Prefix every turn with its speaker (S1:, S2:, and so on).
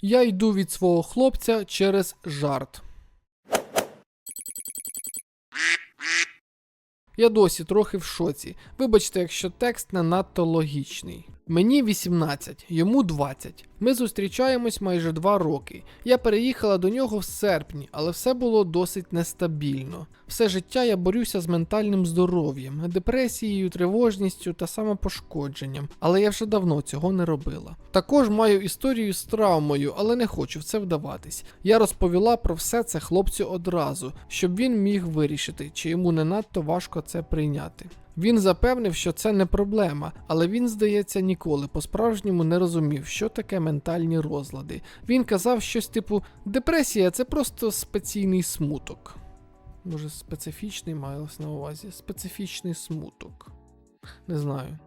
S1: Я йду від свого хлопця через жарт. Я досі трохи в шоці. Вибачте, якщо текст не надто логічний. Мені 18, йому 20. Ми зустрічаємось майже 2 роки. Я переїхала до нього в серпні, але все було досить нестабільно. Все життя я борюся з ментальним здоров'ям, депресією, тривожністю та самопошкодженням, але я вже давно цього не робила. Також маю історію з травмою, але не хочу в це вдаватись. Я розповіла про все це хлопцю одразу, щоб він міг вирішити, чи йому не надто важко це прийняти. Він запевнив, що це не проблема, але він, здається, ніколи по-справжньому не розумів, що таке ментальні розлади. Він казав щось типу: депресія це просто спеційний смуток. Може, специфічний маялось на увазі? Специфічний смуток. Не знаю.